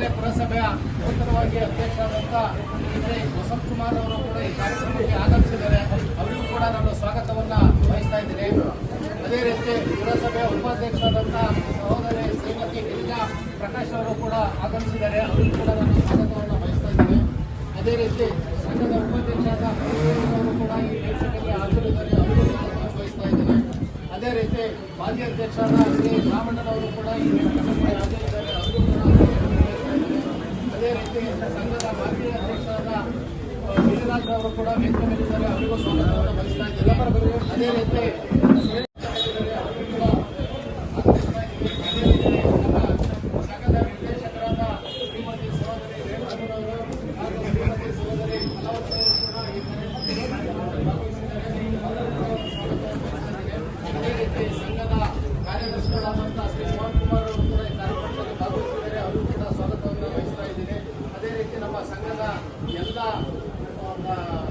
ಅರಸೀಕೆರೆ ಪುರಸಭೆಯ ನೂತನವಾಗಿ ಅಧ್ಯಕ್ಷರಾದಂಥ ಶ್ರೀ ವಸಂತ್ ಕುಮಾರ್ ಅವರು ಕೂಡ ಈ ಕಾರ್ಯಕ್ರಮಕ್ಕೆ ಆಗಮಿಸಿದ್ದಾರೆ. ಅವರಿಗೂ ಕೂಡ ನಾನು ಸ್ವಾಗತವನ್ನ ವಹಿಸ್ತಾ ಇದ್ದೇನೆ. ಅದೇ ರೀತಿ ಪುರಸಭೆಯ ಉಪಾಧ್ಯಕ್ಷರಾದಂಥ ಸಹೋದರಿ ಶ್ರೀಮತಿ ಗಿರಿಜಾ ಪ್ರಕಾಶ್ ಅವರು ಕೂಡ ಆಗಮಿಸಿದ್ದಾರೆ. ಅವರಿಗೂ ಕೂಡ ನಾನು ಸ್ವಾಗತವನ್ನು ವಹಿಸ್ತಾ ಇದ್ದೀನಿ. ಅದೇ ರೀತಿ ಸಂಘದ ಉಪಾಧ್ಯಕ್ಷರಾದ ಅವರು ಕೂಡ ಈ ವೇದಿಕೆಯಲ್ಲಿ ಹಾಜರಿದ್ದಾರೆ. ಅವರಿಗೂ ಸ್ವಾಗತವನ್ನು ವಹಿಸ್ತಾ ಇದ್ದೇನೆ. ಅದೇ ರೀತಿ ಮಾಜಿ ಅಧ್ಯಕ್ಷರಾದ ಶ್ರೀ ರಾಮಣ್ಣನವರು ಕೂಡ ಈ ವೇದಿಕೆಯಲ್ಲಿ ಹಾಜರಿದ್ದಾರೆ ಅವರಿಗೂ ಕೂಡ ಸ್ವಾಗತವನ್ನು ವಹಿಸ್ತಾ ಇದ್ದೀನಿ. ಅದೇ ರೀತಿ ಸಂಘದ ಮಾಜಿ ಅಧ್ಯಕ್ಷರಾದ ಗಿರಿರಾಜ್ ಅವರು ಕೂಡ ವೇದಿಕೆ ಮೇಲಿದ್ದಾರೆ ಅವರಿಗೂ ಸ್ವಾಗತವನ್ನು ಬಯಸ್ತಾ ಇದ್ದಾರೆ ಅದೇ ರೀತಿ the, on the